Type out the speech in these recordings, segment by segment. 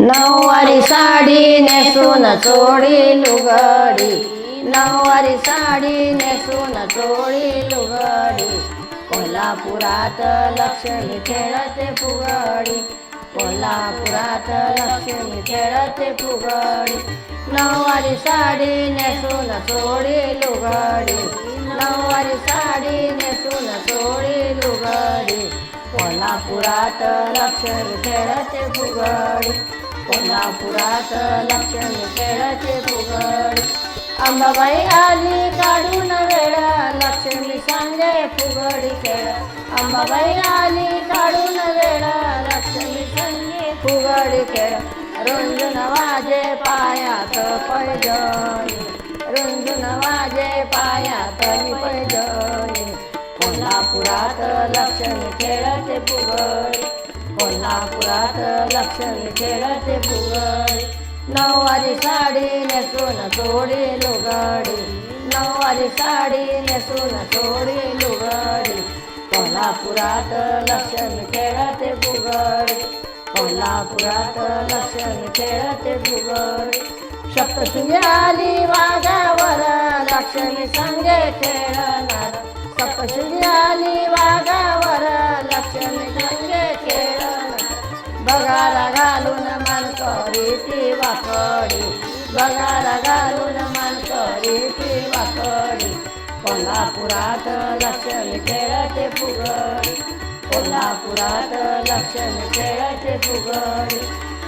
नऊवारी साडी नेसून चोळी लुगडी नऊवारी साडी नेसून चोळी लुगडी कोल्हापुरात लक्ष्मी खेळते फुगडी. कोल्हापुरात लक्ष्मी खेळते फुगडी. नऊवारी साडी नेसून चोळी लुगडी नऊवारी साडी नेसून चोळी लुगडी कोल्हापुरात लक्ष्मी खेळाचे फुगड. कोल्हापुरात लक्ष्मी खेळाचे फुगड. अंबाबाई आली काढून वेळ लक्ष्मी सांगे फुगडी खेळ. अंबाबाई आली काढून वेळ लक्ष्मी सांगे फुगडी खेळ. रुंजून वाजे पायात पैजणी रुंजून वाजे पायात पैजणी कोल्हापुरात लक्ष्मी खेळते फुगडी कोल्हापुरात लक्ष्मी खेळते फुगडी नऊवारी साडी नेसून चोडी लुगाडी नऊवारी साडी नेसून चोडी लुगाडी कोल्हापुरात लक्ष्मी खेळते फुगडी कोल्हापुरात लक्ष्मी खेळते फुगडी सप्तशृंगी आली वाघावर लक्ष्मी संगे खेळणार. सप्तशृंगी आली बघाला घालून मान करी ती वाकडी बघाला घालून मान करी ती वाकडी कोल्हापुरात लक्ष्मी खेळते फुगडी. कोल्हापुरात लक्ष्मी खेळते फुगडी.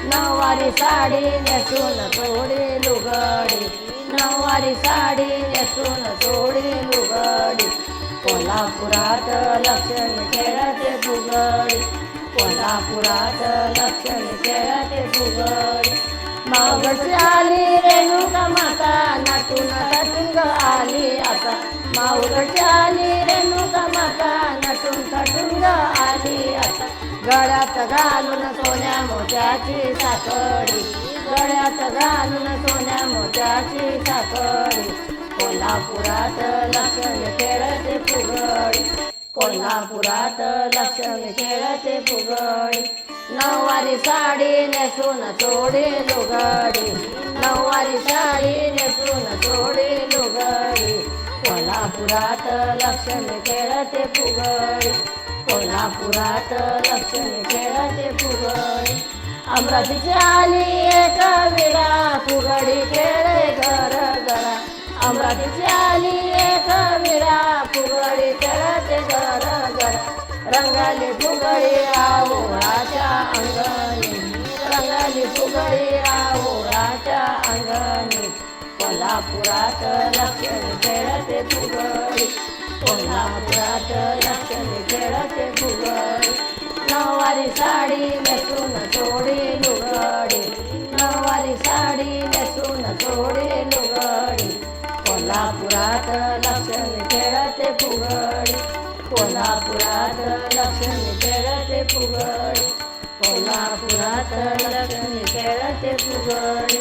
नऊवारी साडी नेसून चोडी लुगडी. नऊवारी साडी नेसून चोडी लुगडी. कोल्हापुरात लक्ष्मी खेळते फुगडी. कोल्हापुरात लक्ष्मी खेळते फुगड मावगडची आली रेणुका माता नाटून नटून आली आता. मावगडची आली रेणुका माता नटून तटुंग आली आता. गळ्यात घालून सोन्या मोत्याची साखळी. गळ्यात घालून सोन्या मोत्याची साखळी. कोल्हापुरात लक्ष्मण खेळते फुगडी कोल्हापुरात लक्ष्मी खेळते फुगडी. नऊवारी साडी नेसून चोडी लुगडी. नऊवारी साडी नेसून चोडी लुगडी. कोल्हापुरात लक्ष्मी खेळते फुगडी. कोल्हापुरात लक्ष्मी खेळते फुगडी. अमरावतीची आली एक विडा फुगडी खेळे घर घरा. अमरावतीची आली एक विडा फुगडी खेळते घर रंगाली फुगडी राहुळाच्या अंगणी. रंगाली फुगडी राहुळाच्या अंगणी. कोल्हापुरात लक्ष्मी खेळते फुगडी. कोल्हापुरात लक्ष्मी खेळते फुगडी. नऊवारी साडी नेसून चोडी लुगडी. नऊवारी साडी नेसून चोडी लुगडी. कोल्हापुरात लक्ष्मी कोल्हापुरात लक्ष्मी खेळते फुगड. कोल्हापुरात लक्ष्मी खेळते फुगड.